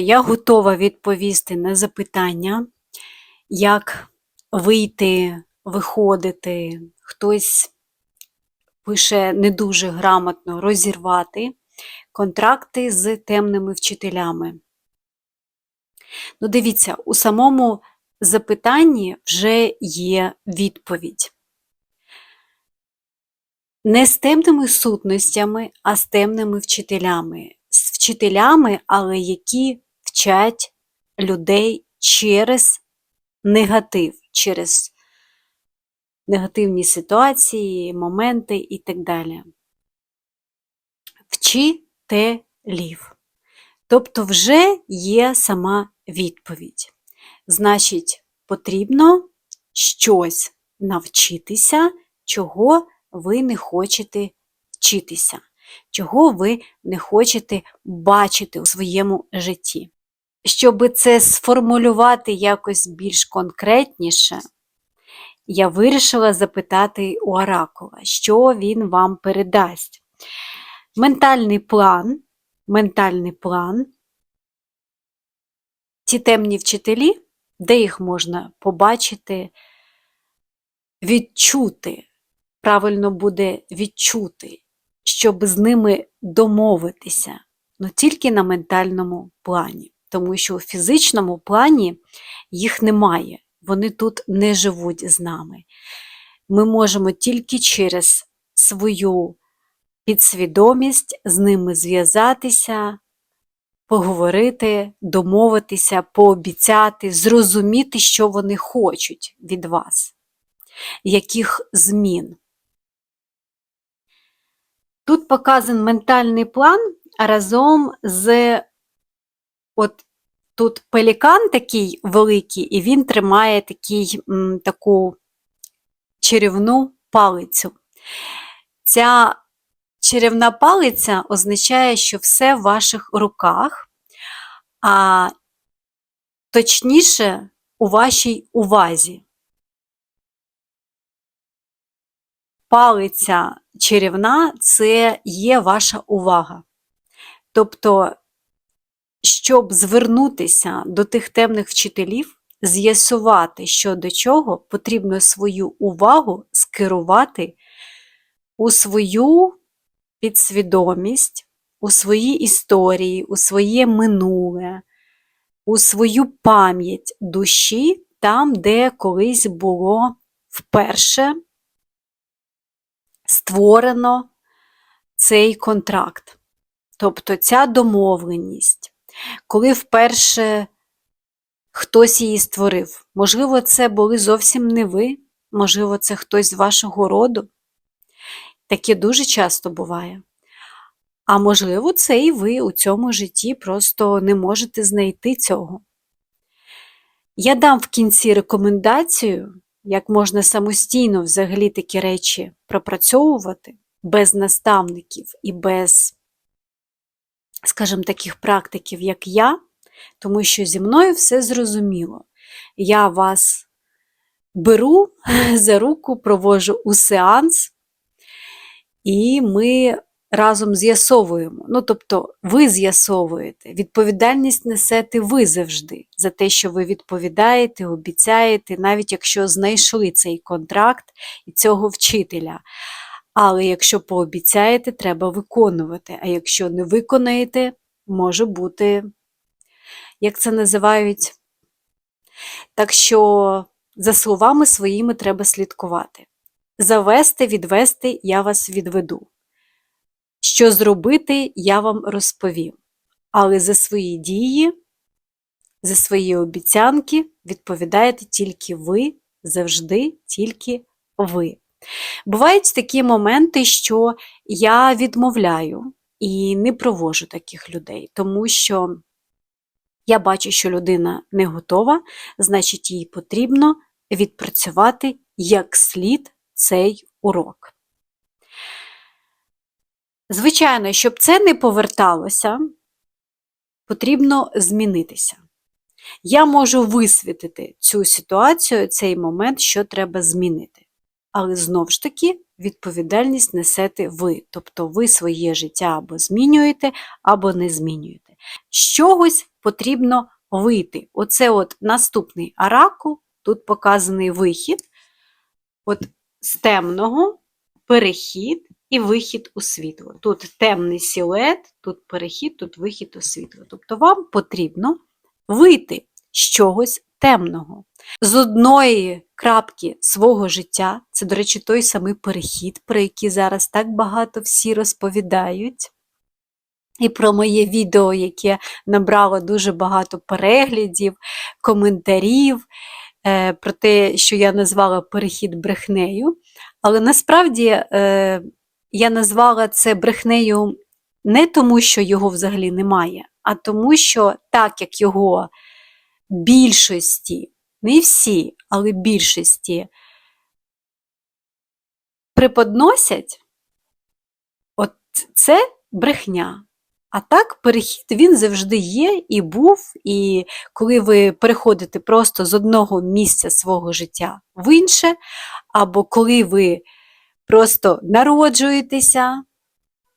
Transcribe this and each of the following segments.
Я готова відповісти на запитання, як вийти, виходити, хтось пише не дуже грамотно розірвати контракти з темними вчителями. Ну, дивіться, у самому запитанні вже є відповідь. Не з темними сутностями, а з темними вчителями. З вчителями, але які вчать людей через негатив, через негативні ситуації, моменти і так далі. Вчителів. Тобто вже є сама відповідь. Значить, потрібно щось навчитися, чого ви не хочете вчитися, чого ви не хочете бачити у своєму житті. Щоб це сформулювати якось більш конкретніше, я вирішила запитати у Оракула, що він вам передасть. Ментальний план, ментальний план, ті темні вчителі, де їх можна побачити, відчути, правильно буде відчути, щоб з ними домовитися, але тільки на ментальному плані, тому що у фізичному плані їх немає, вони тут не живуть з нами. Ми можемо тільки через свою підсвідомість з ними зв'язатися, поговорити, домовитися, пообіцяти, зрозуміти, що вони хочуть від вас, яких змін. Тут показан ментальний план разом з от тут пелікан такий великий, і він тримає такий, м, таку чарівну палицю. Ця чарівна палиця означає, що все в ваших руках, а точніше у вашій увазі. Палиця чарівна це є ваша увага. Тобто, щоб звернутися до тих темних вчителів, з'ясувати, що до чого, потрібно свою увагу скерувати у свою підсвідомість, у свої історії, у своє минуле, у свою пам'ять душі, там, де колись було вперше створено цей контракт. Тобто ця домовленість, коли вперше хтось її створив. Можливо, це були зовсім не ви, можливо, це хтось з вашого роду. Таке дуже часто буває. А можливо, це і ви у цьому житті просто не можете знайти цього. Я дам в кінці рекомендацію, як можна самостійно взагалі такі речі пропрацьовувати без наставників і без, скажімо, таких практиків, як я, тому що зі мною все зрозуміло. Я вас беру за руку, провожу у сеанс, і ми разом з'ясовуємо. Ну, тобто, ви з'ясовуєте, відповідальність несете ви завжди за те, що ви відповідаєте, обіцяєте, навіть якщо знайшли цей контракт і цього вчителя. Але якщо пообіцяєте, треба виконувати. А якщо не виконаєте, може бути, як це називають. Так що, за словами своїми треба слідкувати. Завести, відвести я вас відведу. Що зробити, я вам розповім. Але за свої дії, за свої обіцянки відповідаєте тільки ви, завжди тільки ви. Бувають такі моменти, що я відмовляю і не провожу таких людей, тому що я бачу, що людина не готова, значить, їй потрібно відпрацювати як слід цей урок. Звичайно, щоб це не поверталося, потрібно змінитися. Я можу висвітити цю ситуацію, цей момент, що треба змінити. Але знову ж таки, відповідальність несете ви. Тобто ви своє життя або змінюєте, або не змінюєте. З чогось потрібно вийти. Оце от наступний оракул, тут показаний вихід. От з темного перехід і вихід у світло. Тут темний силует, тут перехід, тут вихід у світло. Тобто вам потрібно вийти з чогось темного. З одної крапки свого життя, це, до речі, той самий перехід, про який зараз так багато всі розповідають. І про моє відео, яке набрало дуже багато переглядів, коментарів, е, про те, що я назвала перехід брехнею. Але насправді е, я назвала це брехнею не тому, що його взагалі немає, а тому, що так як його більшості, не всі, але більшості преподносять, от це брехня. А так, перехід він завжди є і був, і коли ви переходите просто з одного місця свого життя в інше, або коли ви просто народжуєтеся,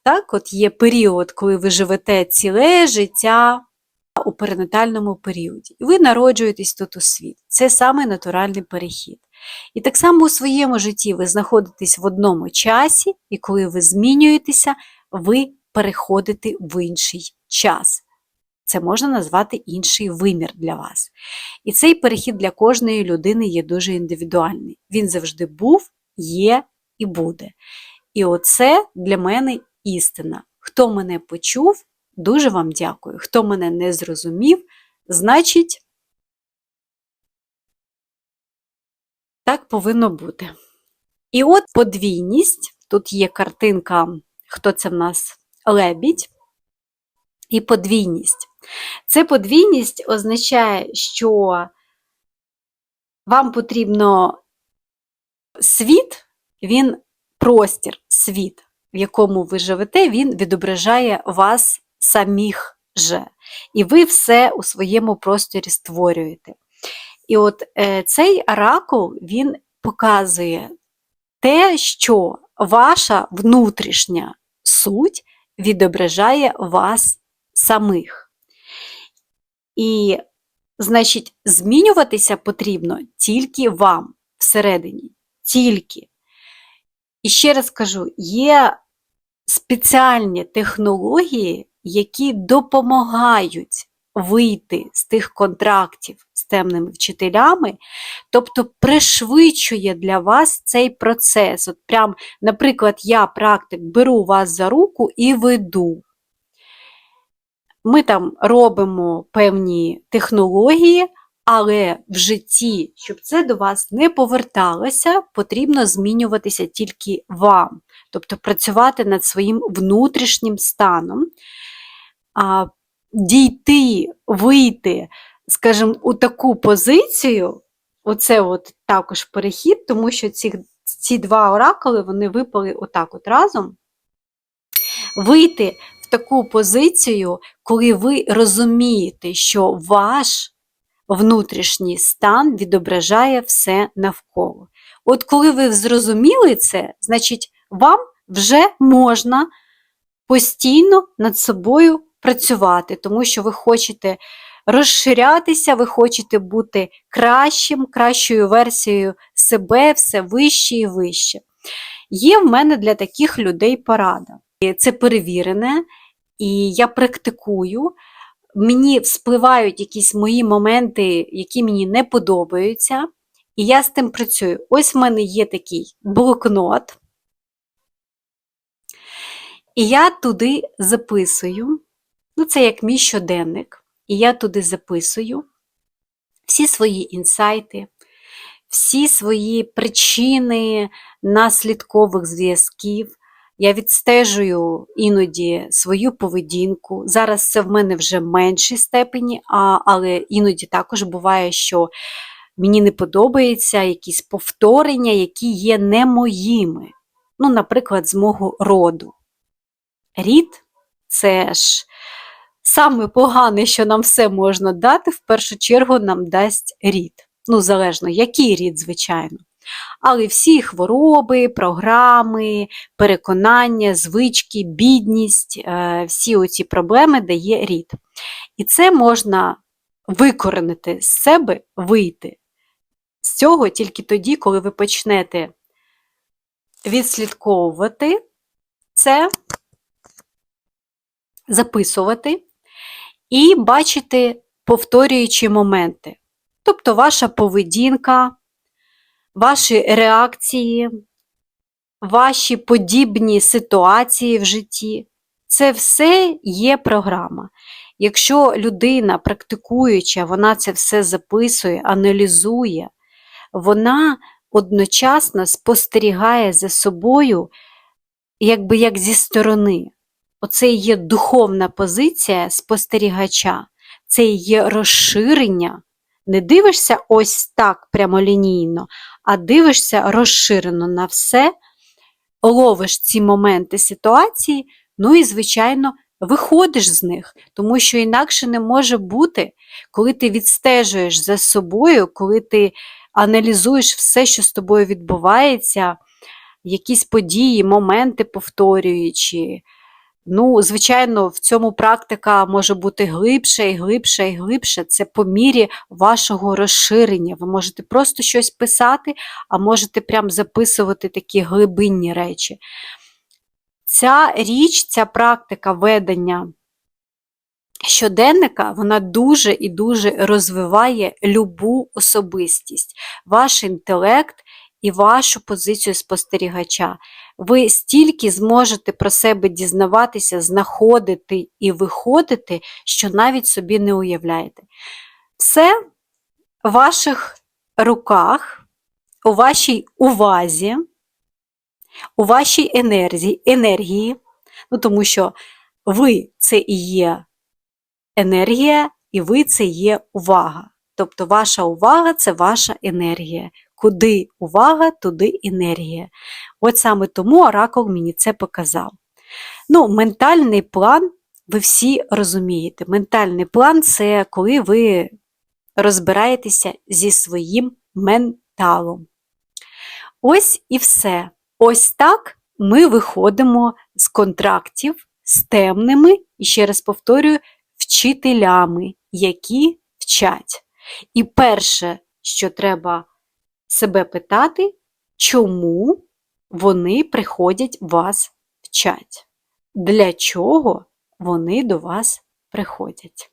так, от є період, коли ви живете ціле життя у перинатальному періоді, і ви народжуєтесь тут у світ. Це саме натуральний перехід. І так само у своєму житті ви знаходитесь в одному часі, і коли ви змінюєтеся, ви переходите в інший час. Це можна назвати інший вимір для вас. І цей перехід для кожної людини є дуже індивідуальний. Він завжди був, є і буде. І оце для мене істина. Хто мене почув, дуже вам дякую. Хто мене не зрозумів, значить, так повинно бути. І от подвійність, тут є картинка, хто це в нас лебідь, і подвійність. Це подвійність означає, що вам потрібно світ, він простір, світ, в якому ви живете, він відображає вас самих же. І ви все у своєму просторі створюєте. І от е, цей оракул, він показує те, що ваша внутрішня суть відображає вас самих. І, значить, змінюватися потрібно тільки вам всередині. Тільки. І ще раз кажу, є спеціальні технології, які допомагають вийти з тих контрактів з темними вчителями, тобто пришвидшує для вас цей процес. От прям, Наприклад, я, практик, беру вас за руку і веду. Ми там робимо певні технології, але в житті, щоб це до вас не поверталося, потрібно змінюватися тільки вам, тобто працювати над своїм внутрішнім станом, а, дійти, вийти, скажімо, у таку позицію, оце от також перехід, тому що ці, ці два оракули вони випали отак от разом. Вийти в таку позицію, коли ви розумієте, що ваш внутрішній стан відображає все навколо. От коли ви зрозуміли це, значить, вам вже можна постійно над собою працювати, тому що ви хочете розширятися, ви хочете бути кращим, кращою версією себе, все вище і вище. Є в мене для таких людей порада. Це перевірене, і я практикую мені вспливають якісь мої моменти, які мені не подобаються, і я з тим працюю. Ось в мене є такий блокнот, і я туди записую, ну, це як мій щоденник, і я туди записую всі свої інсайти, всі свої причини наслідкових зв'язків. Я відстежую іноді свою поведінку. Зараз це в мене вже в меншій степені, а, але іноді також буває, що мені не подобаються якісь повторення, які є не моїми. Ну, наприклад, з мого роду. Рід це ж саме погане, що нам все можна дати, в першу чергу нам дасть рід. Ну, залежно, який рід, звичайно. Але всі хвороби, програми, переконання, звички, бідність, е, всі оці проблеми дає рід. І це можна викоренити з себе, вийти з цього тільки тоді, коли ви почнете відслідковувати це, записувати і бачити повторюючі моменти. Тобто ваша поведінка, ваші реакції, ваші подібні ситуації в житті це все є програма. Якщо людина, практикуюча, вона це все записує, аналізує, вона одночасно спостерігає за собою, якби як зі сторони. Оце є духовна позиція спостерігача, це є розширення. Не дивишся ось так прямолінійно, а дивишся розширено на все, ловиш ці моменти ситуації, ну і, звичайно, виходиш з них, тому що інакше не може бути, коли ти відстежуєш за собою, коли ти аналізуєш все, що з тобою відбувається, якісь події, моменти повторюючи. Ну, звичайно, в цьому практика може бути глибша і глибша і глибша. Це по мірі вашого розширення. Ви можете просто щось писати, а можете прям записувати такі глибинні речі. Ця річ, ця практика ведення щоденника, вона дуже і дуже розвиває любу особистість, ваш інтелект і вашу позицію спостерігача. Ви стільки зможете про себе дізнаватися, знаходити і виходити, що навіть собі не уявляєте. Все в ваших руках, у вашій увазі, у вашій енергії, енергії, ну, тому що ви це і є енергія, і ви це є увага. Тобто ваша увага це ваша енергія. Куди увага, туди енергія. От саме тому оракул мені це показав. Ну, Ментальний план, ви всі розумієте. Ментальний план це коли ви розбираєтеся зі своїм менталом. Ось і все. Ось так ми виходимо з контрактів з темними, і ще раз повторюю, вчителями, які вчать. І перше, що треба себе питати, чому вони приходять вас вчать? Для чого вони до вас приходять?